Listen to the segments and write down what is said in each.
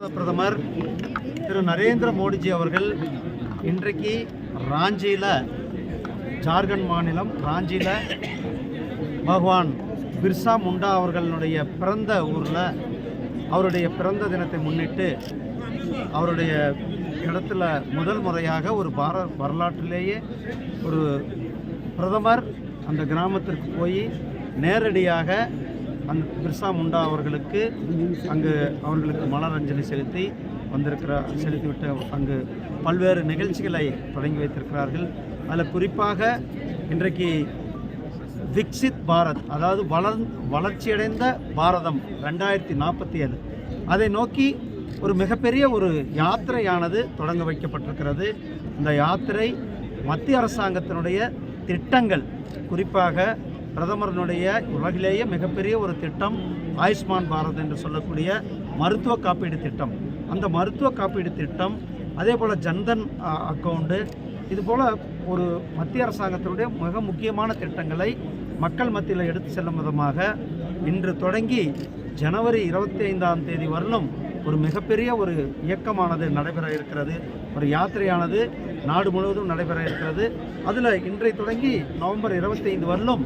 பிரதமர் திரு நரேந்திர மோடிஜி அவர்கள் இன்றைக்கு ராஞ்சியில் ஜார்க்கண்ட் மாநிலம் ராஞ்சியில் பகவான் பிர்சா முண்டா அவர்களுடைய பிறந்த ஊரில் அவருடைய பிறந்த தினத்தை முன்னிட்டு அவருடைய இடத்துல முதல் முறையாக ஒரு பார வரலாற்றிலேயே ஒரு பிரதமர் அந்த கிராமத்திற்கு போய் நேரடியாக அந்த பிர்சா முண்டா அவர்களுக்கு அங்கு அவர்களுக்கு மலர் அஞ்சலி செலுத்தி வந்திருக்கிறார் செலுத்திவிட்டு அங்கு பல்வேறு நிகழ்ச்சிகளை தொடங்கி வைத்திருக்கிறார்கள். அதில் குறிப்பாக இன்றைக்கு விக்சித் பாரத் அதாவது வளர் வளர்ச்சியடைந்த பாரதம் ரெண்டாயிரத்தி நாற்பத்தி ஏழு. அதை நோக்கி ஒரு மிகப்பெரிய ஒரு யாத்திரையானது தொடங்க வைக்கப்பட்டிருக்கிறது. இந்த யாத்திரை மத்திய அரசாங்கத்தினுடைய திட்டங்கள் குறிப்பாக பிரதமரனுடைய உலகிலேயே மிகப்பெரிய ஒரு திட்டம் ஆயுஷ்மான் பாரத் என்று சொல்லக்கூடிய மருத்துவ காப்பீடு திட்டம். அந்த மருத்துவ காப்பீடு திட்டம் அதே போல் ஜன்தன் அக்கௌண்ட்டு இது போல் ஒரு மத்திய அரசாங்கத்தினுடைய மிக முக்கியமான திட்டங்களை மக்கள் மத்தியில் எடுத்து செல்லும் விதமாக இன்று தொடங்கி ஜனவரி இருபத்தி ஐந்தாம் தேதி வரலும் ஒரு மிகப்பெரிய ஒரு இயக்கமானது நடைபெற இருக்கிறது. ஒரு யாத்திரையானது நாடு முழுவதும் நடைபெற இருக்கிறது. அதில் இன்றை தொடங்கி நவம்பர் இருபத்தி ஐந்து வரலும்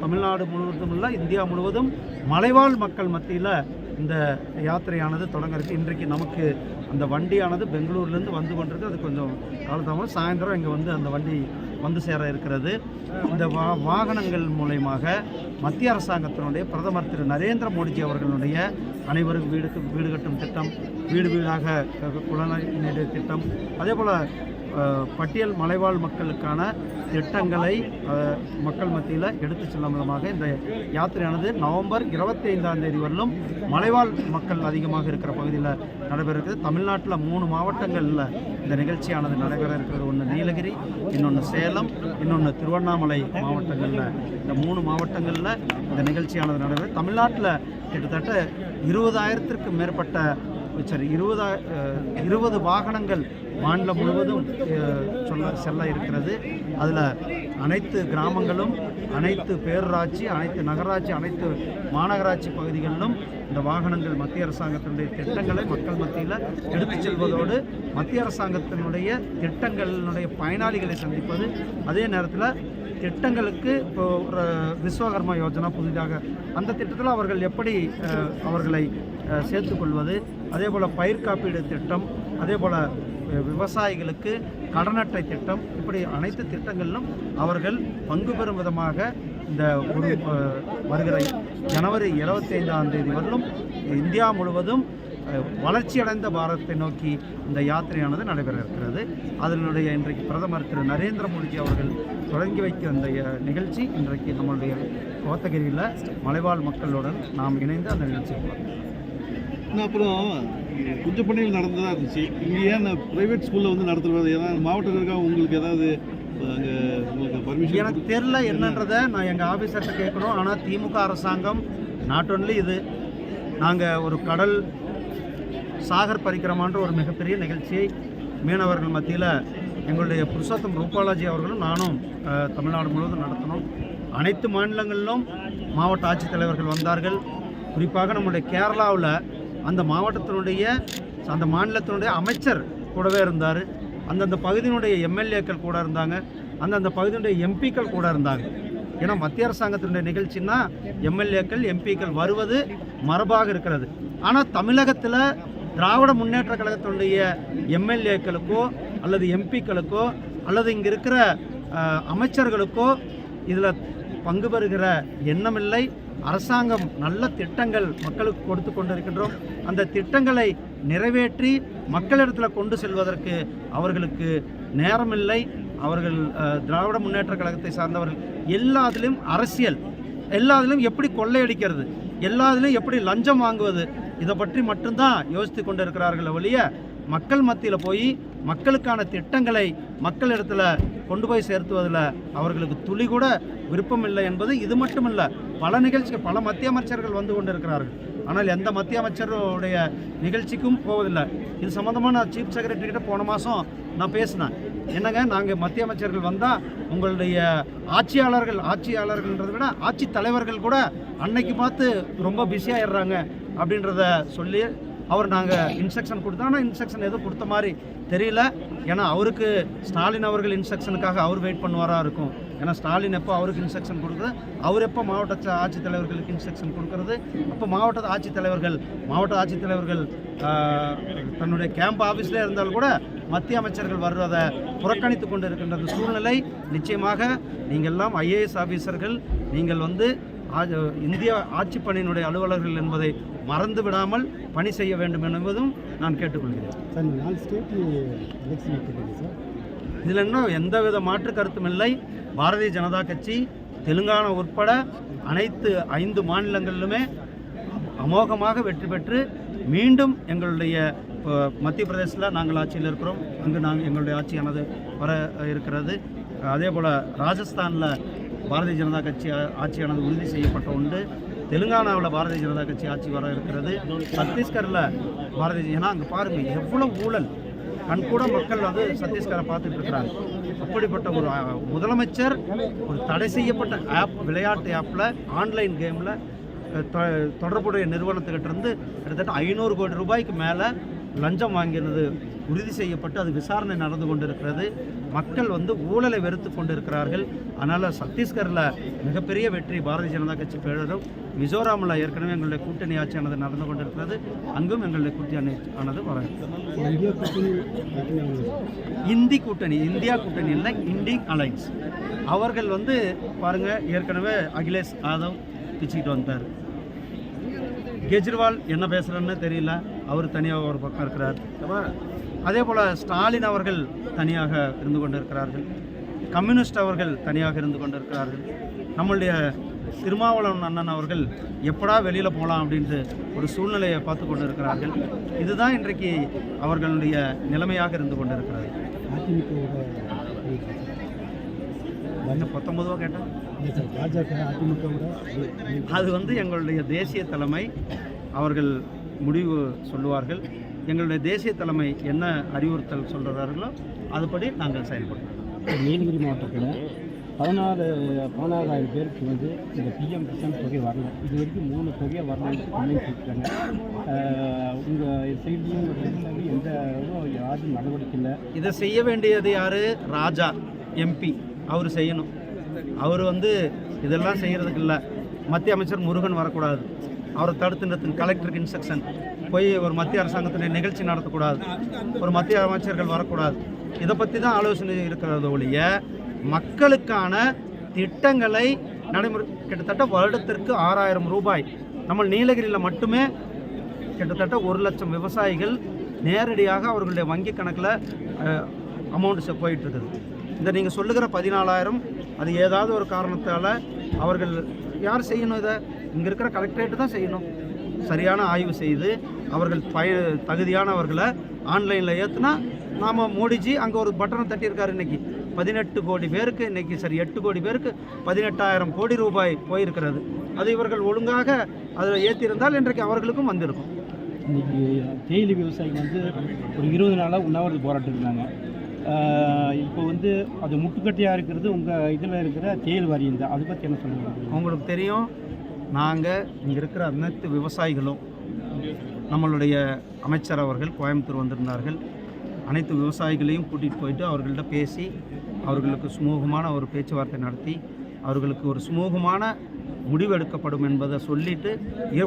தமிழ்நாடு முழுவதும் இல்லை இந்தியா முழுவதும் மலைவாழ் மக்கள் மத்தியில் இந்த யாத்திரையானது தொடங்க இன்றைக்கு நமக்கு அந்த வண்டியானது பெங்களூர்லேருந்து வந்து கொண்டிருக்கு. அது கொஞ்சம் காலத்தாமல் சாயந்தரம் இங்கே வந்து அந்த வண்டி வந்து சேர இருக்கிறது. இந்த வா வாகனங்கள் மூலயமாக மத்திய அரசாங்கத்தினுடைய பிரதமர் திரு நரேந்திர மோடிஜி அவர்களுடைய அனைவரும் வீடு வீடு கட்டும் திட்டம் வீடு வீடாக குழந்தை திட்டம். அதே போல் பட்டியல் மலைவாழ் மக்களுக்கான திட்டங்களை மக்கள் மத்தியில் எடுத்து செல்லும் விதமாக இந்த யாத்திரையானது நவம்பர் இருபத்தி ஐந்தாம் தேதி வரலும் மலைவாழ் மக்கள் அதிகமாக இருக்கிற பகுதியில் நடைபெற இருக்குது தமிழ்நாட்டில் மூணு மாவட்டங்களில் இந்த நிகழ்ச்சியானது நடைபெற இருக்கிறது. ஒன்று நீலகிரி இன்னொன்று சேலம் இன்னொன்று திருவண்ணாமலை மாவட்டங்களில். இந்த மூணு மாவட்டங்களில் இந்த நிகழ்ச்சியானது நடைபெற தமிழ்நாட்டில் கிட்டத்தட்ட இருபதாயிரத்திற்கும் மேற்பட்ட சரி இருபதா இருபது வாகனங்கள் மாநிலம் முழுவதும் சொல்ல செல்ல இருக்கிறது. அதில் அனைத்து கிராமங்களும் அனைத்து பேரூராட்சி அனைத்து நகராட்சி அனைத்து மாநகராட்சி பகுதிகளிலும் இந்த வாகனங்கள் மத்திய அரசாங்கத்தினுடைய திட்டங்களை மக்கள் மத்தியில் எடுத்துச் செல்வதோடு மத்திய அரசாங்கத்தினுடைய திட்டங்களினுடைய பயனாளிகளை சந்திப்பது. அதே நேரத்தில் திட்டங்களுக்கு இப்போ ஒரு விஸ்வகர்மா யோஜனா புதிதாக அந்த திட்டத்தில் அவர்கள் எப்படி அவர்களை சேர்த்துக்கொள்வது அதே போல் பயிர் காப்பீடு திட்டம் அதே போல் விவசாயிகளுக்கு கடன் அட்டை திட்டம் இப்படி அனைத்து திட்டங்களிலும் அவர்கள் பங்கு பெறும் விதமாக இந்த ஒரு வருகிற ஜனவரி இருபத்தி ஐந்தாம் தேதி வரலும் இந்தியா முழுவதும் வளர்ச்சியடைந்த பாரதத்தை நோக்கி இந்த யாத்திரையானது நடைபெற இருக்கிறது அதனுடைய இன்றைக்கு பிரதமர் திரு நரேந்திர மோடிஜி அவர்கள் தொடங்கி வைக்க இந்த நிகழ்ச்சி இன்றைக்கு நம்மளுடைய கோத்தகிரியில் மலைவாழ் மக்களுடன் நாம் இணைந்து அந்த நிகழ்ச்சியை பார்க்கிறோம் அப்புறம் குஞ்சப்பண்ணையில் நடந்ததாக இருந்துச்சு. இங்கே ஏன் ப்ரைவேட் ஸ்கூலில் வந்து நடத்துறது. ஏதாவது மாவட்டத்தில் இருக்கா உங்களுக்கு ஏதாவது அங்கே உங்களுக்கு பர்மிஷன் எனக்கு தெரில என்னன்றதை நான் எங்கள் ஆஃபீஸர்கிட்ட கேட்கணும். ஆனால் திமுக அரசாங்கம் நாட் ஒன்லி இது நாங்கள் ஒரு கடல் சாகர் பரிக்கிரமான்ற ஒரு மிகப்பெரிய நிகழ்ச்சியை மீனவர்கள் மத்தியில் எங்களுடைய புருஷோத்தம் ரூபாலாஜி அவர்களும் நானும் தமிழ்நாடு முழுவதும் நடத்தினோம். அனைத்து மாநிலங்களிலும் மாவட்ட ஆட்சித்தலைவர்கள் வந்தார்கள். குறிப்பாக நம்முடைய கேரளாவில் அந்த மாவட்டத்தினுடைய அந்த மாநிலத்தினுடைய அமைச்சர் கூடவே இருந்தார். அந்தந்த பகுதியினுடைய எம்எல்ஏக்கள் கூட இருந்தாங்க. அந்தந்த பகுதியினுடைய எம்பிக்கள் கூட இருந்தாங்க. ஏன்னா மத்திய அரசாங்கத்தினுடைய நிகழ்ச்சின்னா எம்எல்ஏக்கள் எம்பிக்கள் வருவது மரபாக இருக்கிறது. ஆனால் தமிழகத்தில் திராவிட முன்னேற்ற கழகத்தினுடைய எம்எல்ஏக்களுக்கோ அல்லது எம்பிக்களுக்கோ அல்லது இங்கே இருக்கிற அமைச்சர்களுக்கோ இதில் பங்கு பெறுகிற எண்ணமில்லை. அரசாங்கம் நல்ல திட்டங்கள் மக்களுக்கு கொடுத்து கொண்டிருக்கின்றோம். அந்த திட்டங்களை நிறைவேற்றி மக்களிடத்தில் கொண்டு செல்வதற்கு அவர்களுக்கு நேரமில்லை. அவர்கள் திராவிட முன்னேற்ற கழகத்தை சார்ந்தவர்கள் எல்லாத்திலும் அரசியல் எல்லாத்திலும் எப்படி கொள்ளையடிக்கிறது எல்லாத்திலும் எப்படி லஞ்சம் வாங்குவது இதை பற்றி மட்டும்தான் யோசித்து கொண்டு இருக்கிறார்கள் ஒழிய மக்கள் மத்தியில் போய் மக்களுக்கான திட்டங்களை மக்களிடத்தில் கொண்டு போய் சேர்த்துவதில் அவர்களுக்கு துளி கூட விருப்பம் இல்லை என்பது இது மட்டுமல்ல பல நிகழ்ச்சிகள் பல மத்திய அமைச்சர்கள் வந்து கொண்டிருக்கிறார்கள். ஆனால் எந்த மத்திய அமைச்சருடைய நிகழ்ச்சிக்கும் போவதில்லை. இது சம்மந்தமாக நான் சீஃப் செக்ரட்டரிகிட்ட போன மாதம் நான் பேசினேன். என்னங்க நாங்கள் மத்திய அமைச்சர்கள் வந்தால் உங்களுடைய ஆட்சியாளர்கள் ஆட்சியாளர்கள்ன்றதை விட ஆட்சித் தலைவர்கள் கூட அன்னைக்கு பார்த்து ரொம்ப பிஸியாகிடுறாங்க அப்படின்றத சொல்லி அவர் நாங்கள் இன்ஸ்ட்ரக்ஷன் கொடுத்தா ஆனால் இன்ஸ்ட்ரக்ஷன் எதுவும் கொடுத்த மாதிரி தெரியல. ஏன்னா அவருக்கு ஸ்டாலின் அவர்கள் இன்ஸ்ட்ரக்ஷனுக்காக அவர் வெயிட் பண்ணுவாராக இருக்கும். ஏன்னா ஸ்டாலின் எப்போ அவருக்கு இன்ஸ்ட்ரக்ஷன் கொடுக்குறது? அவர் எப்போ மாவட்ட ஆட்சித்தலைவர்களுக்கு இன்ஸ்ட்ரக்ஷன் கொடுக்கறது? அப்போ மாவட்ட ஆட்சித்தலைவர்கள் மாவட்ட ஆட்சித்தலைவர்கள் தன்னுடைய கேம்ப் ஆஃபீஸில் இருந்தால் கூட மத்திய அமைச்சர்கள் வர்றதை புறக்கணித்து கொண்டு இருக்கின்ற அந்த சூழ்நிலை நிச்சயமாக நீங்கள் எல்லாம் ஐஏஎஸ் ஆஃபீஸர்கள் நீங்கள் வந்து இந்திய ஆட்சி பணியினுடைய அலுவலர்கள் என்பதை மறந்து விடாமல் பணி செய்ய வேண்டும் என்பதும் நான் கேட்டுக்கொள்கிறேன். சார் நாலு ஸ்டேட்டு சார். இதில் இன்னும் எந்தவித மாற்று கருத்தும் இல்லை. பாரதிய ஜனதா கட்சி தெலுங்கானா உட்பட அனைத்து ஐந்து மாநிலங்களிலுமே அமோகமாக வெற்றி பெற்று மீண்டும் எங்களுடைய இப்போ, மத்திய பிரதேசத்தில் நாங்கள் ஆட்சியில் இருக்கிறோம். அங்கு நாங்கள் எங்களுடைய ஆட்சியானது வர இருக்கிறது. அதே போல் ராஜஸ்தானில் பாரதிய ஜனதா கட்சி ஆட்சியானது உறுதி செய்யப்பட்ட உண்டு தெலுங்கானாவில் பாரதிய ஜனதா கட்சி ஆட்சி வர இருக்கிறது. சத்தீஸ்கரில் பாரதிய ஏன்னா அங்கே பாருங்கள் எவ்வளோ ஊழல். கண்கூட மக்கள் வந்து சத்தீஸ்கரை பார்த்துட்டு இருக்கிறாங்க. அப்படிப்பட்ட ஒரு முதலமைச்சர் ஒரு தடை செய்யப்பட்ட ஆப் விளையாட்டு ஆப்பில் ஆன்லைன் கேமில் தொடர்புடைய நிறுவனத்துக்கிட்ட இருந்து கிட்டத்தட்ட ஐநூறு கோடி ரூபாய்க்கு மேலே லஞ்சம் வாங்கினது உறுதி செய்யப்பட்டு அது விசாரணை நடந்து கொண்டிருக்கிறது. மக்கள் வந்து ஊழலை வெறுத்து கொண்டிருக்கிறார்கள். அதனால் சத்தீஸ்கரில் மிகப்பெரிய வெற்றி பாரதிய ஜனதா கட்சி பெறும் மிசோராமில் ஏற்கனவே எங்களுடைய கூட்டணி ஆட்சியானது நடந்து கொண்டிருக்கிறது. அங்கும் எங்களுடைய கூட்டணி ஆனது வர இந்தி கூட்டணி இந்தியா கூட்டணி இல்லை இந்தி அலைன்ஸ். அவர்கள் வந்து பாருங்கள் ஏற்கனவே அகிலேஷ் யாதவ் பிச்சுக்கிட்டு வந்தார். கெஜ்ரிவால் என்ன பேசுகிறேன்னு தெரியல. அவர் தனியாக ஒரு பக்கம் இருக்கிறார். அதே போல் ஸ்டாலின் அவர்கள் தனியாக இருந்து கொண்டிருக்கிறார்கள். கம்யூனிஸ்ட் அவர்கள் தனியாக இருந்து கொண்டிருக்கிறார்கள். நம்மளுடைய திருமாவளவன் அண்ணன் அவர்கள் எப்படா வெளியில் போகலாம் அப்படின்ட்டு ஒரு சூழ்நிலையை பார்த்து கொண்டு இருக்கிறார்கள் இதுதான் இன்றைக்கு அவர்களுடைய நிலைமையாக இருந்து கொண்டிருக்கிறது. இன்னும் பத்தொன்பது ரூபா கேட்டேன் அது வந்து எங்களுடைய தேசிய தலைமை. அவர்கள் முடிவு சொல்லுவார்கள். எங்களுடைய தேசிய தலைமை என்ன அறிவுறுத்தல் சொல்கிறார்களோ அதுபடி நாங்கள் செயல்படுவோம் நீலகிரி மாவட்டத்தில் பதினாலு பதினாறாயிரம் பேருக்கு வந்து இந்த பிஎம் கிசான் தொகை வரல இது வரைக்கும் மூணு தொகை வரலன்னு கம்ப்ளைண்ட் கொடுத்துருக்காங்க உங்கள் சைட்லையும் எந்த யாரும் நடவடிக்கை இல்லை. இதை செய்ய வேண்டியது யார்? ராஜா எம்பி அவர் செய்யணும். அவர் வந்து இதெல்லாம் செய்கிறதுக்கு இல்லை. மத்திய அமைச்சர் முருகன் வரக்கூடாது. அவரை தடுத்து நிறுத்துங்க. கலெக்டருக்கு இன்ஸ்ட்ரக்ஷன் போய் ஒரு மத்திய அரசாங்கத்துடைய நிகழ்ச்சி நடத்தக்கூடாது. ஒரு மத்திய அமைச்சர்கள் வரக்கூடாது. இதை பற்றி தான் ஆலோசனை இருக்கிறத ஒழிய மக்களுக்கான திட்டங்களை நடைமுறை கிட்டத்தட்ட வருடத்திற்கு ஆறாயிரம் ரூபாய் நம்ம நீலகிரியில் மட்டுமே கிட்டத்தட்ட ஒரு லட்சம் விவசாயிகள் நேரடியாக அவர்களுடைய வங்கி கணக்கில் அமௌண்ட் போயிட்டு இருக்குது. இந்த நீங்கள் சொல்லுகிற பதினாலாயிரம் அது ஏதாவது ஒரு காரணத்தால் அவர்கள் யார் செய்யணும் இதை? இங்கே இருக்கிற கலெக்டரேட்டு தான் செய்யணும். சரியான ஆய்வு செய்து அவர்கள் பய தகுதியானவர்களை ஆன்லைனில் ஏற்றுனா நாம் மோடிஜி அங்கே ஒரு பட்டனை தட்டியிருக்காரு இன்னைக்கு. பதினெட்டு கோடி பேருக்கு இன்னைக்கு சரி எட்டு கோடி பேருக்கு பதினெட்டாயிரம் கோடி ரூபாய் போயிருக்கிறது. அது இவர்கள் ஒழுங்காக அதில் ஏற்றிருந்தால் இன்றைக்கு அவர்களுக்கும் வந்திருக்கும். இன்னைக்கு தேயிலை விவசாயிகள் வந்து ஒரு இருபது நாளாக உண்ணாவிரத போராட்டம் இருந்தாங்க இப்போ வந்து அது முட்டுக்கட்டையாக இருக்கிறது உங்கள் இதில் இருக்கிற தேயிலை வாரியம் தான். அதை பற்றி என்ன சொல்லுங்கள் உங்களுக்கு தெரியும். நாங்கள் இங்கே இருக்கிற அனைத்து விவசாயிகளும் நம்மளுடைய அமைச்சர் அவர்கள் கோயம்புத்தூர் வந்திருந்தார்கள். அனைத்து விவசாயிகளையும் கூட்டிகிட்டு போயிட்டு அவர்கள்ட்ட பேசி அவர்களுக்கு சுமூகமான ஒரு பேச்சுவார்த்தை நடத்தி அவர்களுக்கு ஒரு சுமூகமான முடிவு எடுக்கப்படும் என்பதை சொல்லிட்டு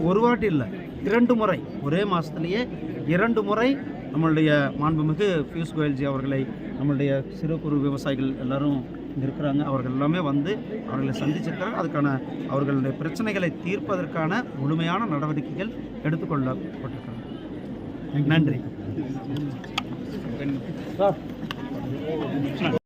ஒரு வாட்டி இல்லை இரண்டு முறை ஒரே மாதத்துலேயே இரண்டு முறை நம்மளுடைய மாண்புமிகு பியூஷ் கோயல்ஜி அவர்களை நம்மளுடைய சிறு குறு விவசாயிகள் எல்லாரும் இங்கே இருக்கிறாங்க அவர்கள் எல்லாமே வந்து அவர்களை சந்திச்சிருக்கிறாங்க. அதுக்கான அவர்களுடைய பிரச்சனைகளை தீர்ப்பதற்கான முழுமையான நடவடிக்கைகள் எடுத்துக்கொள்ளப்பட்டிருக்கிறது. நன்றி.